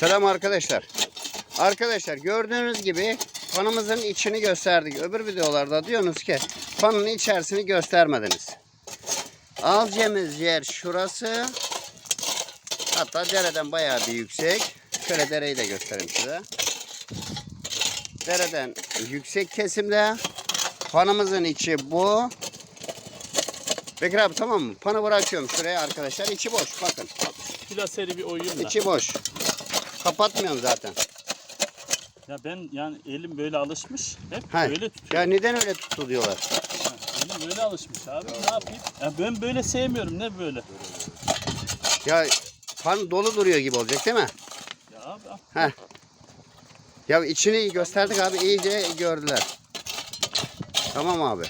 Selam arkadaşlar. Arkadaşlar gördüğünüz gibi fanımızın içini gösterdik. Öbür videolarda diyorsunuz ki fanın içerisini göstermediniz. Alacağımız yer şurası. Hatta dereden bayağı bir yüksek. Şöyle dereyi de göstereyim size. Dereden yüksek kesimde. Fanımızın içi bu. Bekir abi tamam mı? Panı bırakıyorum şuraya arkadaşlar. İçi boş bakın. Plaseri bir oyayım da. İçi boş. Kapatmıyorum zaten. Ya ben yani elim böyle alışmış. Hep Ha, böyle tutuyor. Ya neden öyle tuttu diyorlar. Ha, elim böyle alışmış abi. Ne yapayım? Ya ben böyle sevmiyorum. Ne böyle? Ya fan dolu duruyor gibi olacak değil mi? Ya abi. Heh. Ya içini gösterdik abi iyice gördüler. Tamam abi.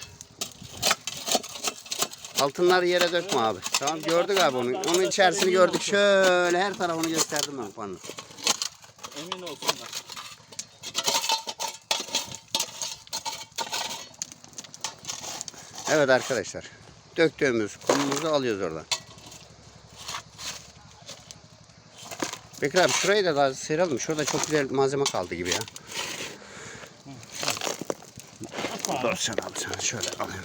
Altınları yere dökme abi. Tamam gördük abi onu. Onun içerisini gördük. Şöyle her tarafını gösterdim ben fanın. Emin olsunlar. Evet arkadaşlar. Döktüğümüz kumumuzu alıyoruz oradan. Bekir abi şurayı da daha sıyıralım. Şurada çok güzel malzeme kaldı gibi ya. Dur sen abi sen şöyle alayım.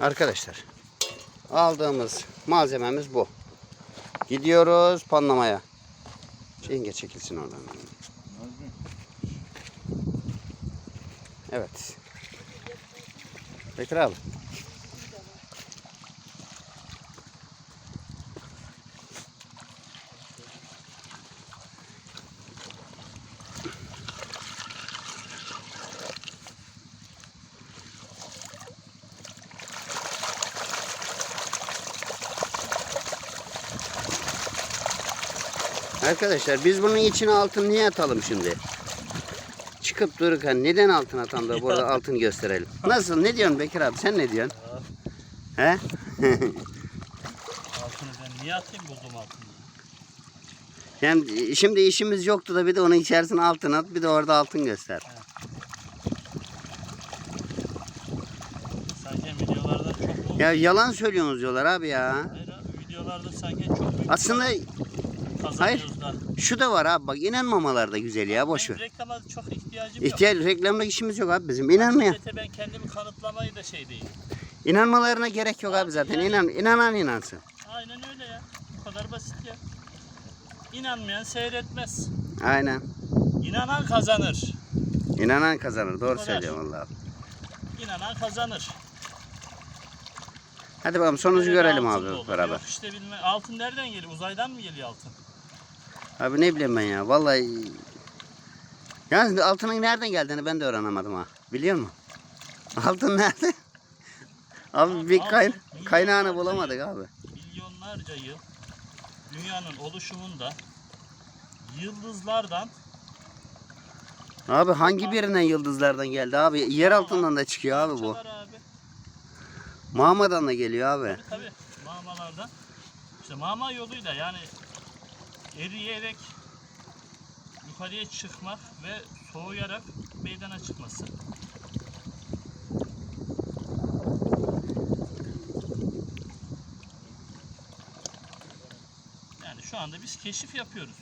Arkadaşlar aldığımız malzememiz bu. Gidiyoruz panlamaya. Yenge çekilsin oradan. Evet. Bekir abi. Arkadaşlar biz bunun içine altın niye atalım şimdi? Çıkıp dururken neden altın atalım da burada altın gösterelim? Nasıl? Ne diyorsun Bekir abi? Sen ne diyorsun? He? Altını ben niye atayım buldum altını? Yani şimdi işimiz yoktu da bir de onun içerisine altın at, bir de orada altın göster. Sanki videolarda çok oldu. Ya yalan söylüyorsunuz diyorlar abi ya. Hayır abi videolarda sanki çok büyük Aslında da. şu da var abi bak inanmamalar da güzel ya boş ver. reklama çok ihtiyacım yok. İhtiyaç reklamda işimiz yok abi bizim. İnanmaya. Ben kendimi kanıtlamayı da şey değil. İnanmalarına gerek yok abi zaten. İnan inanan inansın. Aynen öyle ya. Bu kadar basit ya. İnanmayan seyretmez. Aynen. İnanan kazanır. İnanan kazanır. Doğru kadar. söylüyorum vallahi. İnanan kazanır. Hadi bakalım sonucu Böyle görelim abi beraber. Yok işte bilme. Altın nereden geliyor? Uzaydan mı geliyor altın? Abi ne bileyim ben ya. Vallahi Yalnız altının nereden geldiğini ben de öğrenemedim ha. Biliyor musun? Altın nerede? Abi bir kay Altın kaynağını bulamadık yıl- abi. Milyonlarca yıl dünyanın oluşumunda yıldızlardan Abi hangi birinden yıldızlardan geldi abi? Yer altından da çıkıyor abi bu. Mağmadan da geliyor abi. Tabii tabii. Mağmalardan. İşte mağma yoluyla yani eriyerek yukarıya çıkmak ve soğuyarak meydana çıkması. Yani şu anda biz keşif yapıyoruz.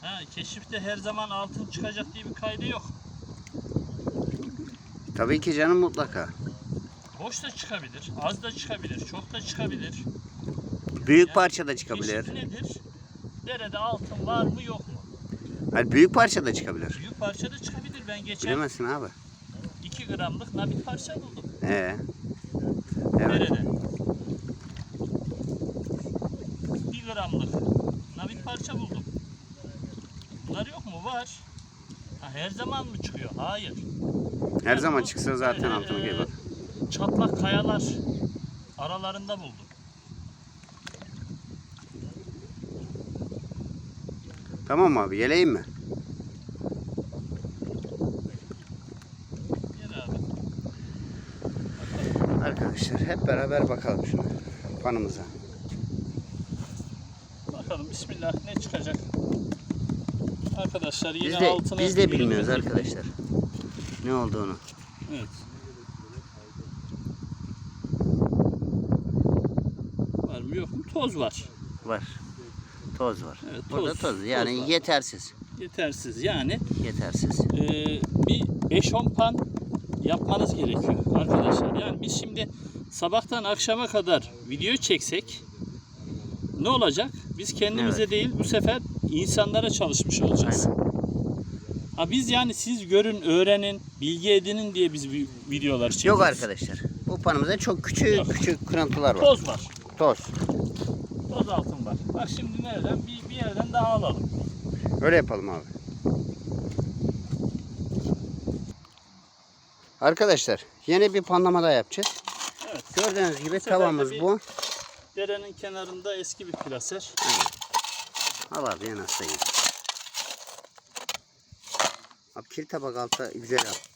Ha, keşifte her zaman altın çıkacak diye bir kaydı yok. Tabii ki canım mutlaka. Boş da çıkabilir, az da çıkabilir, çok da çıkabilir. Büyük parça da çıkabilir. Keşif nedir? Derede altın var mı yok mu? Hani büyük parça da çıkabilir. Büyük parça da çıkabilir. Ben geçen Bilemezsin abi. 2 gramlık nabit parça buldum. Ee. Evet. Derede. 1 gramlık nabit parça buldum. Bunlar yok mu? Var. Ha, her zaman mı çıkıyor? Hayır. Her Ben zaman bu çıksa zaten böyle, altını e, gelir. Çatlak kayalar aralarında buldum. Tamam mı abi? Geleyim mi? Arkadaşlar hep beraber bakalım şuna. Fanımıza. Bakalım bismillah ne çıkacak. Arkadaşlar yine Biz de, altına biz de bilmiyoruz arkadaşlar. Ne olduğunu. Evet. mu yok mu? Toz var. Var. Toz var. Evet, Burada toz- toz. Yani toz var. yetersiz. Yetersiz yani Yetersiz. e, bir 5-10 pan yapmanız gerekiyor arkadaşlar. Yani biz şimdi sabahtan akşama kadar video çeksek ne olacak? Biz kendimize Evet. değil bu sefer insanlara çalışmış olacağız. Aynen. Ha biz yani siz görün, öğrenin, bilgi edinin diye biz videolar çekiyoruz. Yok arkadaşlar. Bu panımızda çok küçük Yok. küçük kırıntılar var. Toz var. Toz. Toz altın var. Bak şimdi nereden? Bir, bir yerden daha alalım. Öyle yapalım abi. Arkadaşlar yeni bir panlama daha yapacağız. Evet. Gördüğünüz gibi de tavamız bu. Derenin kenarında eski bir plaser. Al abi en hasta gibi. Abi kil tabak altı güzel yap.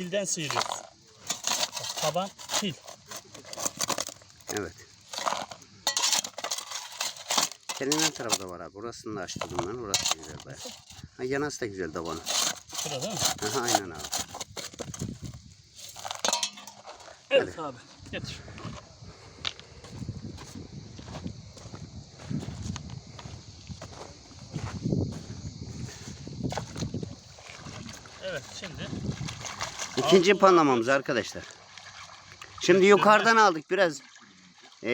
Kilden sıyırıyoruz. Bak, taban kil. Evet. Kelinin tarafı da var abi. Burasını da açtırdım ben. Burası da güzel baya. Ha, yanası da güzel tabanı. Şurada değil mi? Aha, aynen abi. Evet abi. Getir. Evet şimdi İkinci panlamamız arkadaşlar. Şimdi yukarıdan aldık biraz eee,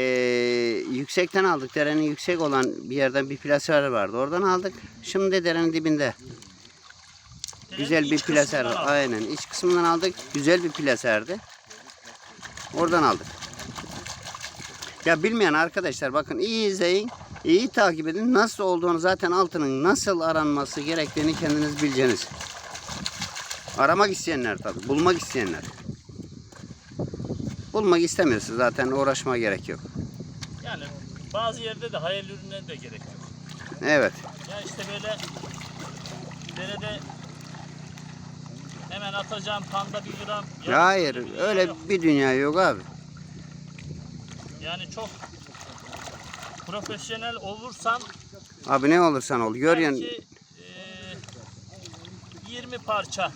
yüksekten aldık. Derenin yüksek olan bir yerden bir plaser vardı. Oradan aldık. Şimdi derenin dibinde. Güzel bir plaser. Aynen. iç kısmından aldık. Güzel bir plaserdi. Oradan aldık. Ya bilmeyen arkadaşlar bakın iyi izleyin. iyi takip edin. Nasıl olduğunu zaten altının nasıl aranması gerektiğini kendiniz bileceğiniz. Aramak isteyenler tabii. Bulmak isteyenler. Bulmak istemiyorsa zaten uğraşma gerek yok. yani bazı yerde de hayal ürününe de gerek yok. Evet. Ya işte böyle derede hemen atacağım panda bir gram. yarım Hayır bir öyle yok. bir dünya yok abi. Yani çok profesyonel olursan Abi ne olursan ol. Görüyorsun. belki e, 20 parça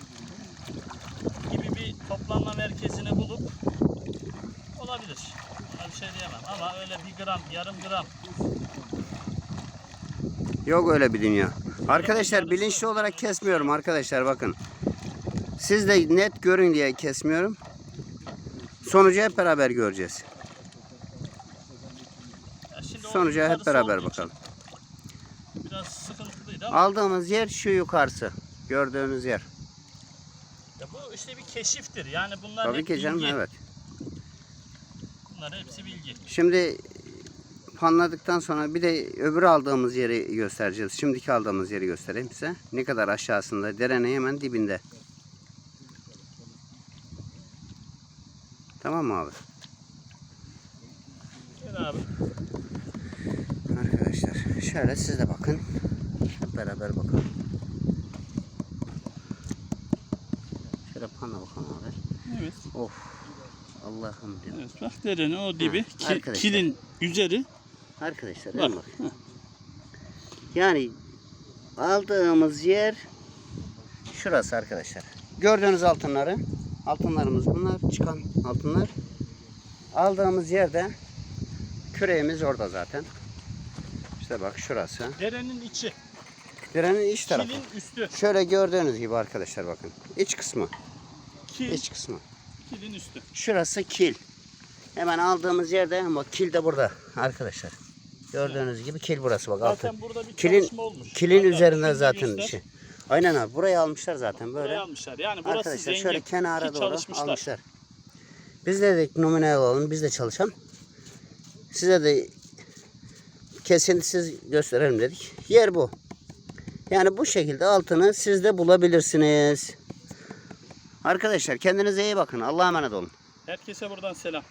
toplanma merkezini bulup olabilir. Ona bir şey diyemem ama öyle bir gram, yarım gram Yok öyle bir dünya. Arkadaşlar bilinçli olarak kesmiyorum arkadaşlar bakın. Siz de net görün diye kesmiyorum. Sonucu hep beraber göreceğiz. Sonuca hep beraber bakalım. Biraz sıkıntılıydı ama Aldığımız yer şu yukarısı. Gördüğünüz yer. Bu işte bir keşiftir. Yani bunlar Tabii hep ki canım bilgi. evet. Bunlar hepsi bilgi. Şimdi panladıktan sonra bir de öbür aldığımız yeri göstereceğiz. Şimdiki aldığımız yeri göstereyim size. Ne kadar aşağısında. Derenin hemen dibinde. Tamam mı abi? Gel abi. Arkadaşlar şöyle siz de bakın. Hep beraber bakalım. Şöyle panla bakalım abi. Evet. Of. Allah'ım diyorum. Evet bak derenin o dibi. Ha, ki- arkadaşlar. kilin üzeri. Arkadaşlar Bak. bak. Yani aldığımız yer şurası arkadaşlar. Gördüğünüz altınları. Altınlarımız bunlar. Çıkan altınlar. Aldığımız yerde küreğimiz orada zaten. İşte bak şurası. Derenin içi. Direnin iç tarafı. Kilin üstü. Şöyle gördüğünüz gibi arkadaşlar bakın. İç kısmı. Kil, İç kısmı. kilin üstü. Şurası kil. Hemen aldığımız yerde ama kil de burada arkadaşlar. Gördüğünüz gibi kil burası bak altı. Zaten burada bir Kilin olmuş. kilin Hatta üzerinde zaten göster. işi. Aynen abi burayı almışlar zaten böyle. Buraya almışlar. Yani burası Arkadaşlar zengin. şöyle kenara doğru çalışmışlar. almışlar. Biz de dedik numune alalım biz de çalışalım. Size de kesintisiz gösterelim dedik. Yer bu. Yani bu şekilde altını siz de bulabilirsiniz. Arkadaşlar kendinize iyi bakın. Allah'a emanet olun. Herkese buradan selam.